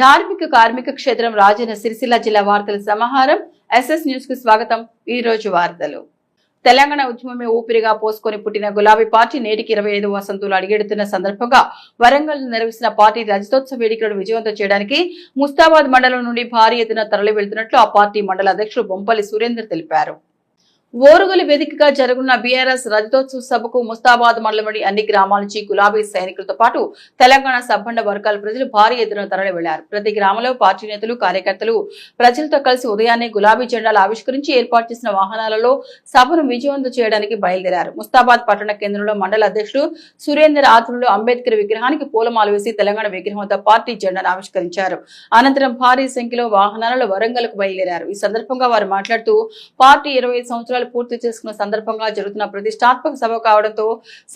ధార్మిక కార్మిక క్షేత్రం రాజన్న సిరిసిల్ల జిల్లా వార్తల సమాహారం. ఎస్ఎస్ న్యూస్కు స్వాగతం. ఈ రోజు వార్తలు. తెలంగాణ ఉద్యమమే ఊపిరిగా పోసుకొని పుట్టిన గులాబీ పార్టీ నేటికి ఇరవై ఐదు వసంతులు అడిగెడుతున్న సందర్భంగా వరంగల్ నిర్వహిస్తున్న పార్టీ రజతోత్సవ వేడుకలను విజయవంతం చేయడానికి ముస్తాబాద్ మండలం నుండి భారీ ఎత్తున తరలి వెళ్తున్నట్లు ఆ పార్టీ మండల అధ్యక్షుడు బొంపల్లి సురేందర్ తెలిపారు. ఓరుగులు వేదికగా జరగనున్న బీఆర్ఎస్ రజతోత్సవ సభకు ముస్తాబాద్ మండలంలోని అన్ని గ్రామాల నుంచి గులాబీ సైనికులతో పాటు తెలంగాణ సబ్బండ వర్గాల ప్రజలు భారీ ఎత్తున తరలి వెళ్ళారు ప్రతి గ్రామంలో పార్టీ నేతలు కార్యకర్తలు ప్రజలతో కలిసి ఉదయాన్నే గులాబీ జెండాలు ఆవిష్కరించి ఏర్పాటు చేసిన వాహనాలలో సభను విజయవంతం చేయడానికి బయలుదేరారు. ముస్తాబాద్ పట్టణ కేంద్రంలో మండల అధ్యక్షుడు సురేందర్ ఆధ్వర్యంలో అంబేద్కర్ విగ్రహానికి పూలమాల వేసి తెలంగాణ విగ్రహం వద్ద పార్టీ జెండాను ఆవిష్కరించారు. అనంతరం భారీ సంఖ్యలో వాహనాలలో వరంగల్కు బయలుదేరారు. ఈ సందర్భంగా వారు మాట్లాడుతూ పార్టీ ఇరవై సంవత్సరాలు కార్యక్రమాలు పూర్తి చేసుకున్న సందర్భంగా జరుగుతున్న ప్రతిష్టాత్మక సభ కావడంతో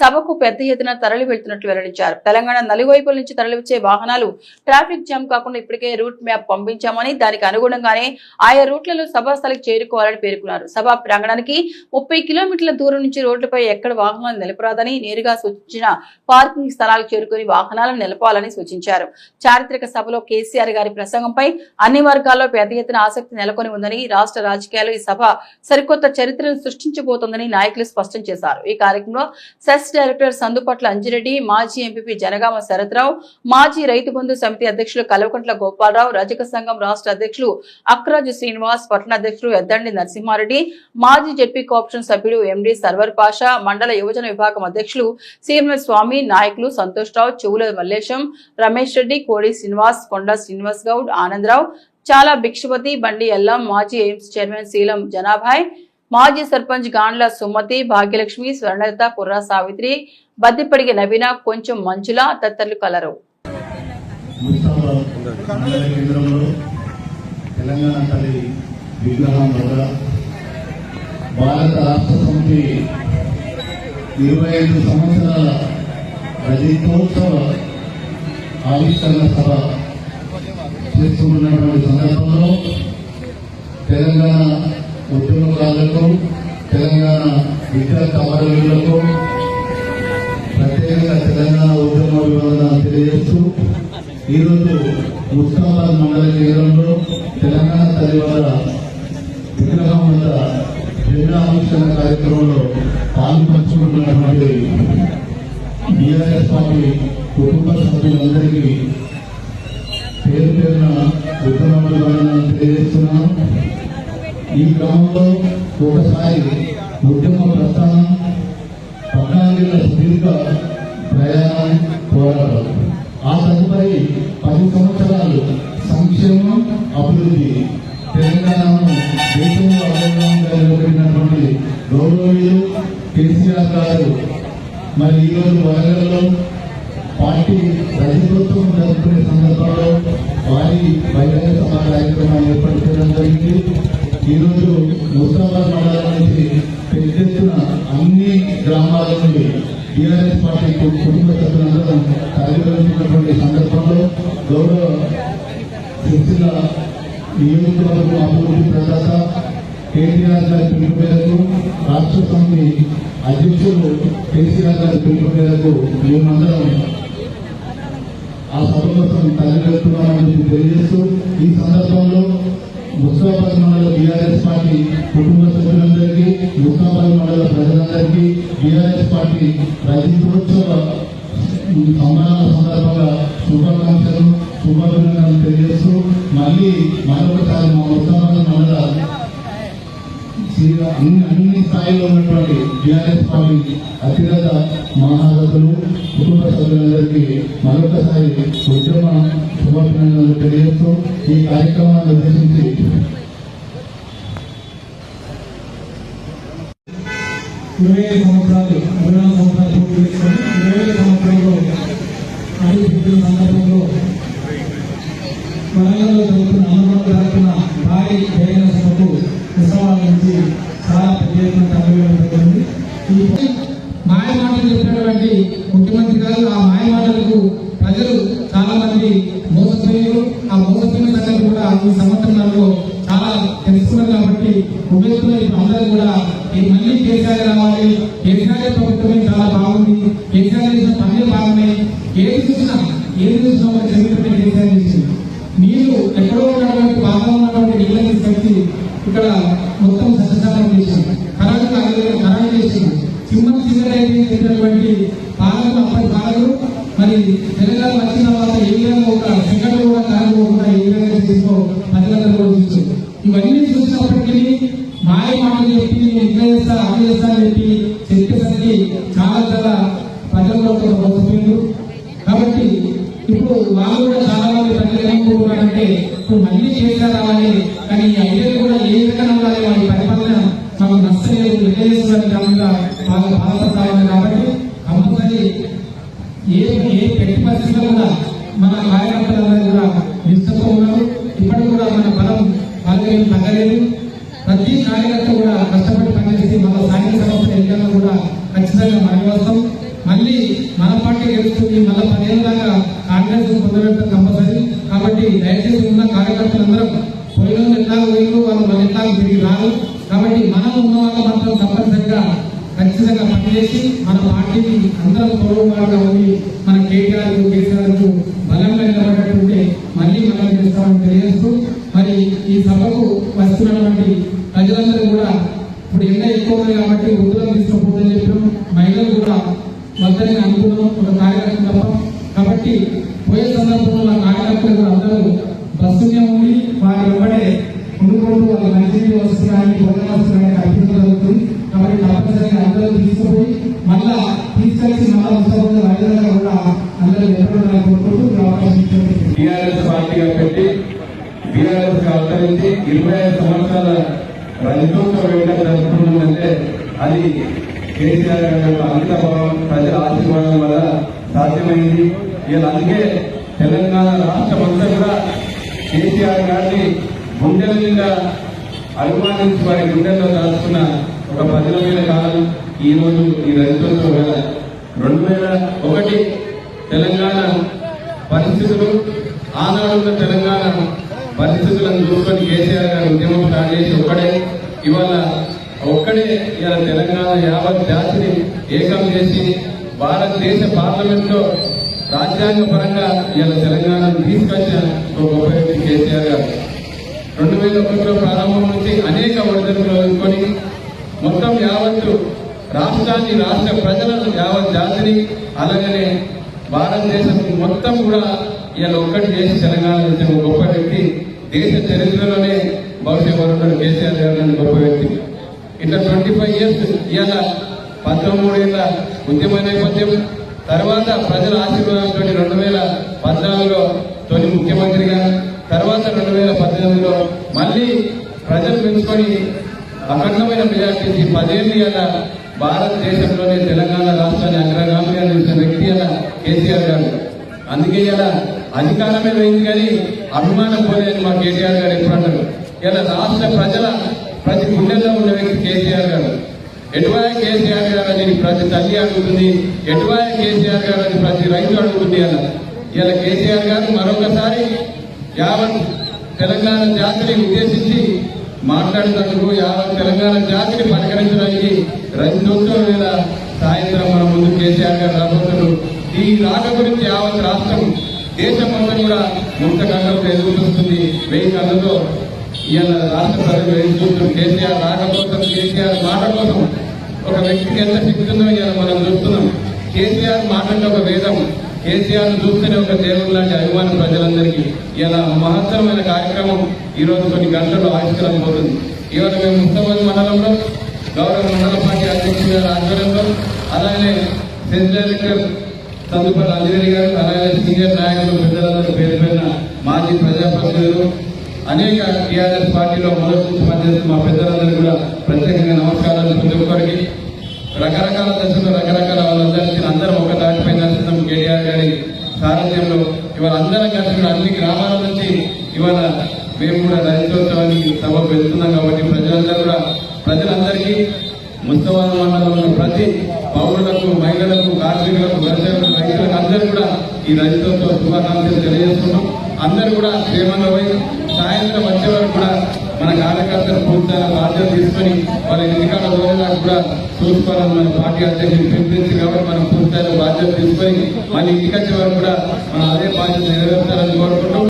సభకు పెద్ద ఎత్తున తరలి వెళ్తున్నట్లు వెల్లడించారు. తెలంగాణ నలువైపుల నుంచి తరలివచ్చే వాహనాలు ట్రాఫిక్ జామ్ కాకుండా ఇప్పటికే రూట్ మ్యాప్ పంపించామని దానికి అనుగుణంగానే ఆయా రూట్లలో సభాస్థలికి చేరుకోవాలని పేర్కొన్నారు. సభా ప్రాంగణానికి ముప్పై కిలోమీటర్ల దూరం నుంచి రోడ్లపై ఎక్కడ వాహనాలు నిలపరాదని నేరుగా సూచించిన పార్కింగ్ స్థలాలకు చేరుకుని వాహనాలను నిలపాలని సూచించారు. చారిత్రక సభలో కేసీఆర్ గారి ప్రసంగంపై అన్ని వర్గాల్లో పెద్ద ఎత్తున ఆసక్తి నెలకొని ఉందని రాష్ట్ర రాజకీయాలు ఈ సభ సరికొత్త చర్య చరిత్రను సృష్టించబోతోందని నాయకులు స్పష్టం చేశారు. ఈ కార్యక్రమంలో సెస్ డైరెక్టర్ సందుపట్ల అంజిరెడ్డి మాజీ ఎంపీ జనగామ శరత్రావు మాజీ రైతు బంధు సమితి అధ్యక్షులు కల్వకుంట్ల గోపాలరావు రజక సంఘం రాష్ట్ర అధ్యక్షులు అక్రాజు శ్రీనివాస్ పట్టణ అధ్యక్షులు ఎద్దండి నరసింహారెడ్డి మాజీ జెడ్పీ కోఆప్షన్ సభ్యుడు ఎండి సర్వర్ పాషా మండల యువజన విభాగం అధ్యక్షులు సీఎంఎల్ స్వామి నాయకులు సంతోష్ రావు చెవుల మల్లేశం రమేష్ రెడ్డి కోడి శ్రీనివాస్ కొండ శ్రీనివాస్ గౌడ్ ఆనందరావు చాలా భిక్షపతి బండి ఎల్లం మాజీ ఎయిమ్స్ చైర్మన్ శీలం జనాభాయ్ మాజీ సర్పంచ్ గాండ్ల సుమతి భాగ్యలక్ష్మి స్వర్ణలత కుర్రా సావిత్రి బద్దిపడిగి నవీన కొంచెం మంచుల తదితరులు కలరు. భారత రాష్ట్ర సమితి ఇరవై ఐదు సంవత్సరాల రజతోత్సవ ఆవిష్కరణ సభ సందర్భంలో తెలంగాణ ఉద్యమకారులకు తెలంగాణ విద్యా అమరవీరులకు ప్రత్యేకంగా తెలంగాణ ఉద్యమ వివరణ తెలియజేస్తూ ఈరోజు ముస్తాబాద్ మండల కేంద్రంలో తెలంగాణ తల్లివార విగ్రహం వద్ద జెండా ఆవిష్కరణ కార్యక్రమంలో పాల్పంచుకుంటున్నటువంటి బీఆర్ఎస్ పార్టీ కుటుంబ సభ్యులందరికీ పేరు పేరున ఉత్తమ తెలియజేస్తున్నాను. ఈ క్రమంలో ఒకసారి ఉద్యమ ప్రస్థానం పద్నాలుగేళ్ళ సుదీర్ఘ ప్రయాణం పోరాటం ఆ తదుపరి పది సంవత్సరాలు సంక్షేమం అభివృద్ధి తెలంగాణను దేశంలో అగ్రగామిగా నిలబడినటువంటి గౌరవీయులు కేసీఆర్ గారు. మరి ఈరోజు వరంగల్లో ఈరోజు ముస్తాబాద్ మండలం నుంచి పెద్ద ఎత్తున అన్ని గ్రామాల నుండి టీఆర్ఎస్ పార్టీ కుటుంబ సభ్యులందరం తరలివచ్చినటువంటి సందర్భంలో గౌరవ సిరిసిల్ల నియోజకవర్గం అభివృద్ధి ప్రదాత కేటీఆర్ గారి పిలుపు మేరకు రాష్ట్ర సమితి అధ్యక్షులు కేసీఆర్ గారి పిలుపు మేరకు మేమందరం ఆ సభ కోసం తరలి వెళ్తున్నామని తెలియజేస్తూ ఈ సందర్భంలో ముస్తాబాద్ మండల బీఆర్ఎస్ పార్టీ కుటుంబ సభ్యులందరికీ ముస్తాబాద్ మండల ప్రజలందరికీ బీఆర్ఎస్ పార్టీ రజతోత్సవ సంబరాల సందర్భంగా శుభాకాంక్షలు శుభాభినందనలు తెలియజేస్తూ మళ్ళీ మరొకసారి మా ముస్తాబాద్ మండల శ్రీ- అన్ని అన్ని స్థాయిలో ఉన్నటువంటి టీఆర్ఎస్ పార్టీ అతిరథ మహారథులు కుటుంబ సభ్యులందరికీ మరొకసారి ఉద్యమ శుభాభినందనలు తెలియజేస్తూ ఈ కార్యక్రమాన్ని ఉద్దేశించి ఇరవై ఐదు సంవత్సరాలు ఇరవై నాలుగు సంవత్సరాలు పూర్తి చేసుకొని ఇరవై ఐదు సంవత్సరంలో అడుగు పెట్టిన సందర్భంలో వరంగల్లో జరుగుతున్న అనుభవం జరుగుతున్న భారీ బహిరంగ సభకు ఉత్సవాల నుంచి చాలా పెద్ద ఎత్తున తరలివేయడం జరిగింది ఈ మాయ మాటలు చెప్పినటువంటి ముఖ్యమంత్రి గారు ఆ మాయ మాటలకు ప్రజలు చాలా మంది మోసపోయారు ఆ మోసపోయిన సంగతి కూడా ఈ సంవత్సరాల్లో చాలా తెలుసుకున్నారు కాబట్టి ఉభయత్తులో ఇప్పుడు అందరూ కూడా ఈ మళ్ళీ కేసీఆర్ రావాలి కేసీఆర్ చాలా బాగుంది. కేసీఆర్ చేసిన పనులు బాగున్నాయి ఏది చూసినా ఏది చూసినా ఒక చరిత్ర కేసీఆర్ చేసింది. నీళ్ళు ఎక్కడో ఉన్నటువంటి బాగా ఉన్నటువంటి నీళ్ళని కలిసి ఇక్కడ మొత్తం సస్యశాలం చేసింది. కరెంట్ కరెంట్ చేసింది. సింహం చిన్నటువంటి పాలకులు అప్పటి పాలకులు మరి తెలంగాణ వచ్చిన తర్వాత మన సాయంత్ర సంస్థ ఎన్నికల్లో కూడా ఖచ్చితంగా మన కోసం మళ్ళీ మన పార్టీ గెలుస్తుంది మళ్ళీ పదిహేను దాకా కాంగ్రెస్ పొందడం కంపల్సరీ. కాబట్టి దయచేసి ఉన్న కార్యకర్తలందరం పోయిన ఎట్లా పోయిన వాళ్ళు మన ఎట్లా తిరిగి రాదు కాబట్టి మనం ఉన్న వాళ్ళు మాత్రం తప్పనిసరిగా ఖచ్చితంగా పనిచేసి మన పార్టీని అందరం తోడుగా ఉండి మన కేటీఆర్ కేసీఆర్ బలంగా నిలబడేటువంటి మళ్ళీ మనం చేస్తామని తెలియజేస్తూ మరి ఈ సభకు వస్తున్నటువంటి ప్రజలందరూ కూడా ఇప్పుడు ఎండ ఎక్కువ ఉంది కాబట్టి ఉద్యోగం తీసుకుపోతుందని చెప్పాం మహిళలు కూడా వద్దని అనుకున్నాం ఒక కార్యక్రమం తప్ప. కాబట్టి పోయే సందర్భంలో మా కార్యకర్తలు కూడా అందరూ బస్సునే ఉండి వారి వెంబడే ఉండుకుంటూ వాళ్ళ మంచి వస్తున్నాయని భోజన వస్తున్నాయని కల్పించడం జరుగుతుంది. కాబట్టి తప్పనిసరిగా అందరూ తీసుకుపోయి మళ్ళా తీసుకొచ్చి మళ్ళా ఉత్సవంలో రైతులుగా కూడా అందరూ నిలబడాలని కోరుకుంటూ అవకాశం ఇచ్చినందుకు టీఆర్ఎస్ పార్టీగా పెట్టి బీఆర్ఎస్ అవతరించి ఇరవై ఐదు సంవత్సరాల రైతులతో వేట జరుపుకున్నదంటే అది కేసీఆర్ గారి యొక్క ప్రజల ఆశీర్వాదం వల్ల సాధ్యమైంది. ఇలా అందుకే తెలంగాణ రాష్ట్రం అంతా కూడా కేసీఆర్ గారిని గుండెల మీద అభిమానించి వారి గుండెల్లో దాచుకున్న ఒక ప్రజలమైన కాలం ఈ రోజు ఈ రైతులతో వేళ రెండు వేల ఒకటి తెలంగాణ పరిస్థితులు ఆనాడున్న తెలంగాణ పరిస్థితులను చూసుకొని కేసీఆర్ గారు ఉద్యమం స్టార్ట్ చేసి ఒక్కడే ఇవాళ ఒక్కడే ఇవాళ తెలంగాణ యావత్ జాతిని ఏకం చేసి భారతదేశ పార్లమెంట్లో రాజ్యాంగ పరంగా ఇవాళ తెలంగాణను తీసుకొచ్చిన ఒక గొప్ప వ్యక్తి కేసీఆర్ గారు. రెండు వేల ఒకటిలో ప్రారంభం నుంచి అనేక ఒడిదడుకులు ఎదుర్కొని మొత్తం యావత్తు రాష్ట్రాన్ని రాష్ట్ర ప్రజలను యావత్ జాతిని అలాగనే భారతదేశం మొత్తం కూడా ఇలా ఒక్కటి చేసి తెలంగాణ ఇచ్చిన గొప్ప వ్యక్తి దేశ చరిత్రలోనే బహుశా వరుణుడు కేసీఆర్ గారు గొప్ప వ్యక్తి. ఇట్లా ట్వంటీ ఫైవ్ ఇయర్స్ ఇవాళ పంతొమ్మిది ఏళ్ళ ఉద్యమ నేపథ్యం తర్వాత ప్రజల ఆశీర్వాదంతో రెండు వేల పద్నాలుగులో తొలి ముఖ్యమంత్రిగా తర్వాత రెండు వేల పద్దెనిమిదిలో మళ్ళీ ప్రజలు పెంచుకొని అఖండమైన మెజార్టీ పదేళ్ళు ఇలా భారతదేశంలోనే తెలంగాణ రాష్ట్రాన్ని అగ్రగామిగా నిలిచిన వ్యక్తి అలా కేసీఆర్ గారు. అందుకే ఇలా అధికారమే పోయింది కానీ అభిమానం పోలేదని మా కేసీఆర్ గారు ఎప్పుడు అన్నారు ఇలా రాష్ట్ర ప్రజల ప్రతి గుండెల్లో ఉన్న వ్యక్తి కేసీఆర్ గారు. ఎటువై కేసీఆర్ గారు అని ప్రతి తల్లి అడుగుతుంది ఎటువై కేసీఆర్ గారు అని ప్రతి రైతు అడుగుతుంది అలా. ఇలా కేసీఆర్ గారు మరొకసారి యావత్ తెలంగాణ జాతిని ఉద్దేశించి మాట్లాడినందుకు యావత్ తెలంగాణ జాతిని పలకరించడానికి రైతులతో లేదా సాయంత్రం మన ముందు కేసీఆర్ గారు రాబోతున్నారు. ఈ రాక గురించి యావత్ రాష్ట్రం దేశం అంతా కూడా ముక్త కళ్ళతో ఎదురు చూస్తుంది వెయ్యి గంటలతో ఇవాళ రాష్ట్ర ప్రజలు ఎదురు కేసీఆర్ రాక కోసం కేసీఆర్ మాట కోసం ఒక వ్యక్తికి ఎంత శక్తి ఉందో ఇవాళ మనం చూస్తున్నాం. కేసీఆర్ మాటంటే ఒక వేదం. కేసీఆర్ చూస్తేనే ఒక దేవుడు లాంటి అభిమానం ప్రజలందరికీ ఇలా మహత్తరమైన కార్యక్రమం ఈరోజు కొన్ని గంటల్లో ఆవిష్కరణ పోతుంది ఇవాళ మేము ముఖ్యమంత్రి మండలంలో గౌరవ మండల పార్టీ అధ్యక్షుడు గారి ఆధ్వర్యంలో అలాగే సెంట్ డైరెక్టర్ తదుపరి అంజనేయ గారు అలాగే సీనియర్ నాయకులు పెద్దలందరూ పేరు పేరున మాజీ ప్రజాప్రతినిధులు అనేక టీఆర్ఎస్ పార్టీలో మొదటి నుంచి మా పెద్దలందరూ కూడా ప్రత్యేకంగా నమస్కారాలు ప్రతి ఒక్కరికి రకరకాల దశలో రకరకాల వాళ్ళందరికీ అందరం ఒక దాటిపై నడుస్తున్నాం కేటీఆర్ గారి సారథ్యంలో ఇవాళ అందరం కలిసి కూడా అన్ని గ్రామాల నుంచి ఇవాళ మేము కూడా రైతోత్సవానికి సభ పెడుతున్నాం కాబట్టి ప్రజలందరూ కూడా ప్రజలందరికీ ముస్తవాల మండలంలో ప్రతి పౌరులకు మహిళలకు కార్మికులకు వర్షకులకు ఈ రైతులతో శుభాకాంక్షలు తెలియజేస్తున్నాం. అందరూ కూడా క్షేమంగా పోయి సాయంత్రం వచ్చే వరకు కూడా మన కార్యకర్తలు పూర్తిగా బాధ్యత తీసుకొని వాళ్ళ ఎన్నికల రోజులకు కూడా చూసుకోవాలని మన పార్టీ అధ్యక్షులు పిలిపించి కాబట్టి మనం పూర్తిగా బాధ్యత తీసుకొని మళ్ళీ ఇంటికి వచ్చే వరకు కూడా మనం అదే బాధ్యత నెరవేర్చాలని కోరుకుంటాం